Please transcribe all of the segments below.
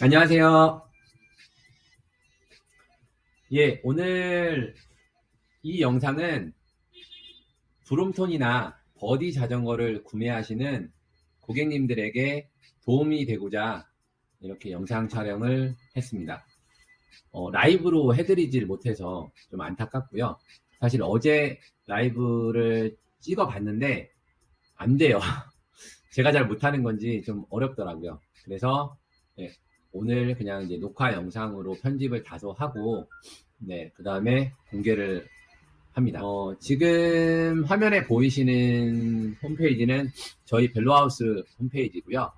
안녕하세요. 예, 오늘 이 영상은 브롬톤이나 버디 자전거를 구매하시는 고객님들에게 도움이 되고자 이렇게 영상 촬영을 했습니다. 어, 라이브로 해드리질 못해서 좀 안타깝고요. 사실 어제 라이브를 찍어 봤는데 안 돼요. 제가 잘 못하는 건지 좀 어렵더라고요. 그래서 예, 오늘 그냥 이제 녹화 영상으로 편집을 다소 하고 네, 그 다음에 공개를 합니다. 어, 지금 화면에 보이시는 홈페이지는 저희 벨로하우스 홈페이지고요.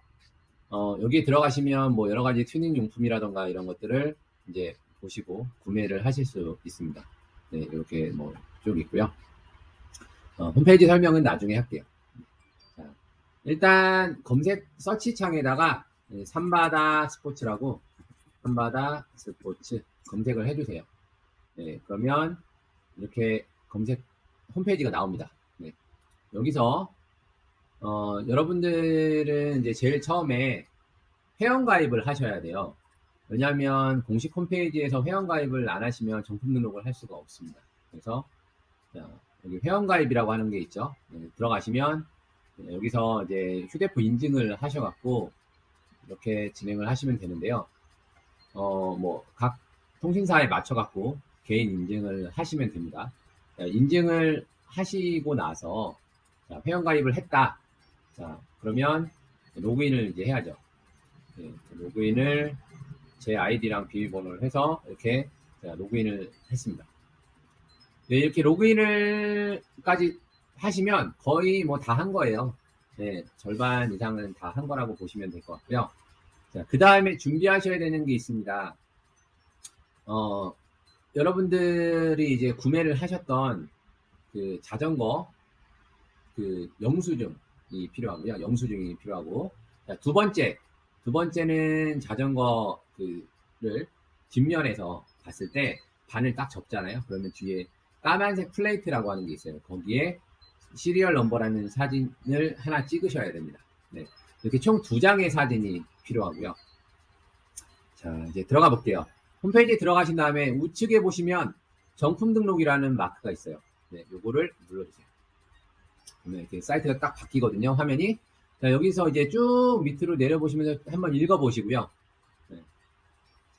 어, 여기 들어가시면 뭐 여러 가지 튜닝 용품이라던가 이런 것들을 이제 보시고 구매를 하실 수 있습니다. 네, 이렇게 뭐 쭉 있고요. 어, 홈페이지 설명은 나중에 할게요. 자, 일단 검색 서치 창에다가 네, 삼바다 스포츠라고 삼바다 스포츠 검색을 해주세요. 네, 그러면 이렇게 검색 홈페이지가 나옵니다. 네, 여기서 어, 여러분들은 이제 제일 처음에 회원가입을 하셔야 돼요. 왜냐하면 공식 홈페이지에서 회원가입을 안 하시면 정품 등록을 할 수가 없습니다. 그래서 자, 여기 회원가입이라고 하는 게 있죠. 네, 들어가시면 네, 여기서 이제 휴대폰 인증을 하셔갖고 이렇게 진행을 하시면 되는데요. 어, 뭐, 각 통신사에 맞춰갖고 개인 인증을 하시면 됩니다. 자, 인증을 하시고 나서 자, 회원가입을 했다. 자, 그러면 로그인을 이제 해야죠. 네, 로그인을 제 아이디랑 비밀번호를 해서 이렇게 제가 로그인을 했습니다. 네, 이렇게 로그인을까지 하시면 거의 뭐 다 한 거예요. 네, 절반 이상은 다 한 거라고 보시면 될 것 같고요. 자, 그 다음에 준비하셔야 되는 게 있습니다. 어, 여러분들이 이제 구매를 하셨던 그 자전거 그 영수증이 필요하고요. 영수증이 필요하고. 자, 두 번째, 두 번째는 자전거 그를 뒷면에서 봤을 때 반을 딱 접잖아요. 그러면 뒤에 까만색 플레이트라고 하는 게 있어요. 거기에 시리얼 넘버라는 사진을 하나 찍으셔야 됩니다. 네. 이렇게 총 두 장의 사진이 필요하고요. 자, 이제 들어가 볼게요. 홈페이지에 들어가신 다음에 우측에 보시면 정품 등록이라는 마크가 있어요. 네, 요거를 눌러주세요. 그러면 이렇게 사이트가 딱 바뀌거든요, 화면이. 자, 여기서 이제 쭉 밑으로 내려보시면서 한번 읽어보시고요. 네.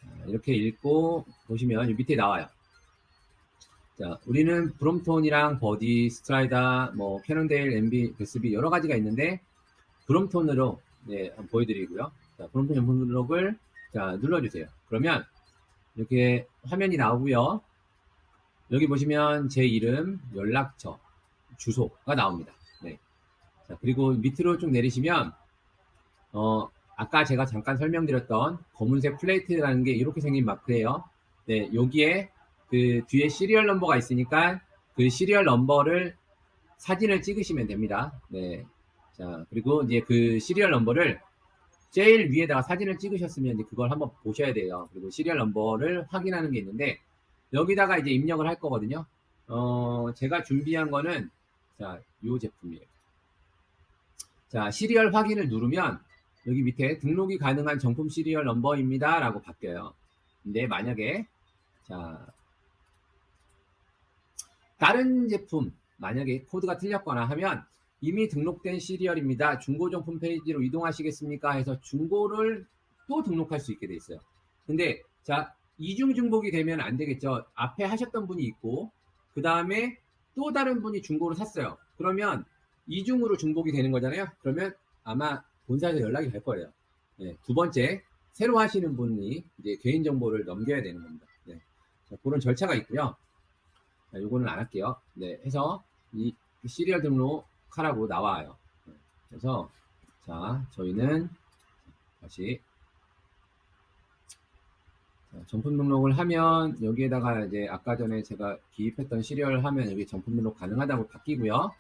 자, 이렇게 읽고 보시면 밑에 나와요. 자, 우리는 브롬톤이랑 버디, 스트라이다, 뭐 캐논데일, MB, 베스비 여러 가지가 있는데 브롬톤으로 네, 보여드리고요. 자, 브롬톤 정품 등록을 자 눌러주세요. 그러면 이렇게 화면이 나오고요. 여기 보시면 제 이름, 연락처, 주소가 나옵니다. 네. 자, 그리고 밑으로 쭉 내리시면 어, 아까 제가 잠깐 설명드렸던 검은색 플레이트라는 게 이렇게 생긴 마크예요. 네, 여기에 그 뒤에 시리얼 넘버가 있으니까 그 시리얼 넘버를 사진을 찍으시면 됩니다. 네. 자, 그리고 이제 그 시리얼 넘버를 제일 위에다가 사진을 찍으셨으면 이제 그걸 한번 보셔야 돼요. 그리고 시리얼 넘버를 확인하는 게 있는데 여기다가 이제 입력을 할 거거든요. 어, 제가 준비한 거는 자, 요 제품이에요. 자, 시리얼 확인을 누르면 여기 밑에 등록이 가능한 정품 시리얼 넘버입니다. 라고 바뀌어요. 근데 만약에 자, 다른 제품 만약에 코드가 틀렸거나 하면 이미 등록된 시리얼입니다. 중고정품 페이지로 이동하시겠습니까? 해서 중고를 또 등록할 수 있게 돼 있어요. 근데 자 이중 중복이 되면 안 되겠죠. 앞에 하셨던 분이 있고 그 다음에 또 다른 분이 중고를 샀어요. 그러면 이중으로 중복이 되는 거잖아요. 그러면 아마 본사에서 연락이 갈 거예요. 네, 두 번째 새로 하시는 분이 이제 개인 정보를 넘겨야 되는 겁니다. 네, 자, 그런 절차가 있고요. 자, 요거는 안 할게요. 네, 해서 이 시리얼 등록하라고 나와요. 네, 그래서 자, 저희는 다시 자, 정품 등록을 하면 여기에다가 이제 아까 전에 제가 기입했던 시리얼 하면 여기 정품 등록 가능하다고 바뀌고요.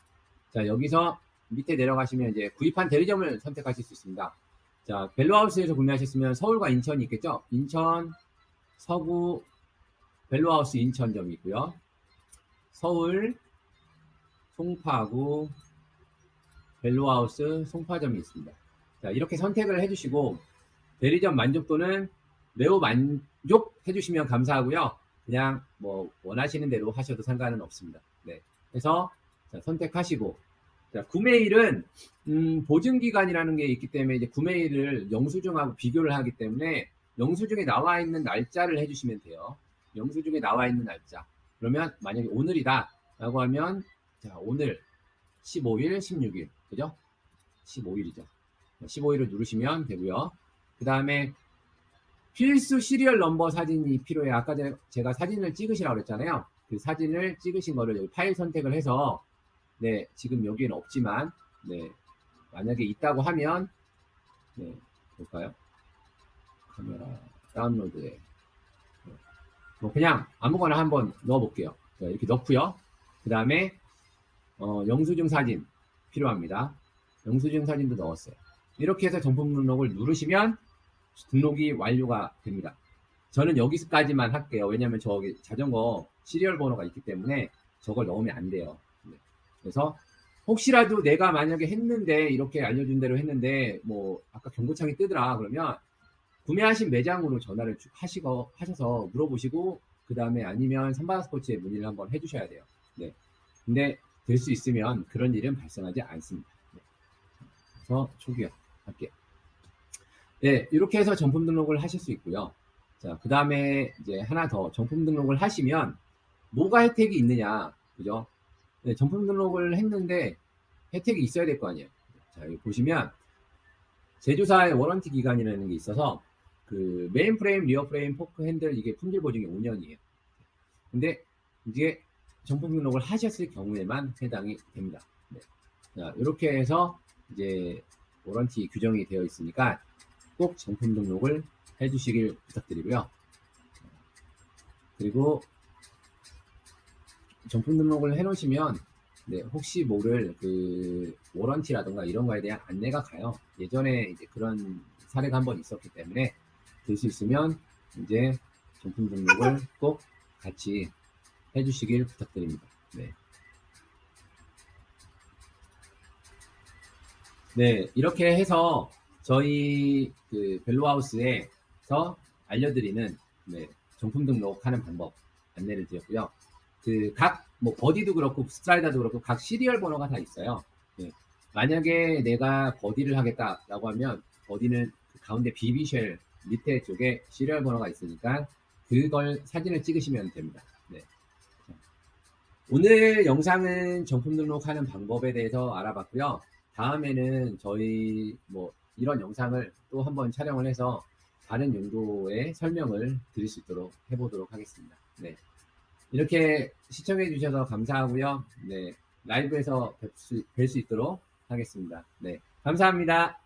자, 여기서 밑에 내려가시면 이제 구입한 대리점을 선택하실 수 있습니다. 자, 벨로하우스에서 구매하셨으면 서울과 인천이 있겠죠? 인천, 서구, 벨로하우스 인천점이 있고요. 서울, 송파구, 벨로하우스, 송파점이 있습니다. 자, 이렇게 선택을 해주시고, 대리점 만족도는 매우 만족해 주시면 감사하고요. 그냥 뭐 원하시는 대로 하셔도 상관은 없습니다. 네. 그래서 자, 선택하시고 자, 구매일은 음, 보증 기간이라는 게 있기 때문에 이제 구매일을 영수증하고 비교를 하기 때문에 영수증에 나와 있는 날짜를 해주시면 돼요. 영수증에 나와 있는 날짜. 그러면 만약에 오늘이다 라고 하면 자 오늘 15일, 16일 그죠? 15일이죠. 15일을 누르시면 되고요. 그 다음에 필수 시리얼 넘버 사진이 필요해요. 아까 제- 제가 사진을 찍으시라고 그랬잖아요. 그 사진을 찍으신 거를 여기 파일 선택을 해서 네 지금 여기는 없지만 네 만약에 있다고 하면 네 볼까요? 카메라 다운로드에 네. 뭐 그냥 아무거나 한번 넣어볼게요. 자, 이렇게 넣고요. 그 다음에 어, 영수증 사진 필요합니다. 영수증 사진도 넣었어요. 이렇게 해서 정품 등록을 누르시면 등록이 완료가 됩니다. 저는 여기까지만 할게요. 왜냐하면 저기 자전거 시리얼 번호가 있기 때문에 저걸 넣으면 안 돼요. 네. 그래서 혹시라도 내가 만약에 했는데 이렇게 알려준 대로 했는데 뭐 아까 경고창이 뜨더라 그러면 구매하신 매장으로 전화를 쭉 하시고 하셔서 물어보시고 그 다음에 아니면 삼바다 스포츠에 문의를 한번 해주셔야 돼요. 네. 근데 될 수 있으면 그런 일은 발생하지 않습니다. 네. 그래서 초기화 할게요. 네, 이렇게 해서 정품 등록을 하실 수 있고요. 자, 그 다음에 이제 하나 더 정품 등록을 하시면 뭐가 혜택이 있느냐, 그죠? 네, 정품 등록을 했는데 혜택이 있어야 될 거 아니에요. 자, 여기 보시면 제조사의 워런티 기간이라는 게 있어서 그 메인 프레임, 리어 프레임, 포크 핸들 이게 품질 보증이 5년이에요. 근데 이게 정품 등록을 하셨을 경우에만 해당이 됩니다. 네. 자, 이렇게 해서 이제 워런티 규정이 되어 있으니까 꼭 정품 등록을 해주시길 부탁드리고요. 그리고 정품 등록을 해놓으시면 네, 혹시 모를 그 워런티라던가 이런 거에 대한 안내가 가요. 예전에 이제 그런 사례가 한 번 있었기 때문에 될 수 있으면 이제 정품 등록을 꼭 같이 해주시길 부탁드립니다. 네. 네, 이렇게 해서 저희 그 벨로하우스에서 알려드리는 네, 정품 등록하는 방법 안내를 드렸고요. 그 각 뭐 버디도 그렇고 스트라이더도 그렇고 각 시리얼 번호가 다 있어요. 네. 만약에 내가 버디를 하겠다라고 하면 버디는 그 가운데 비비쉘 밑에 쪽에 시리얼 번호가 있으니까 그걸 사진을 찍으시면 됩니다. 네. 자, 오늘 영상은 정품 등록하는 방법에 대해서 알아봤고요. 다음에는 저희 뭐 이런 영상을 또 한번 촬영을 해서 다른 용도의 설명을 드릴 수 있도록 해보도록 하겠습니다. 네. 이렇게 시청해 주셔서 감사하고요. 네. 라이브에서 뵐 수 있도록 하겠습니다. 네. 감사합니다.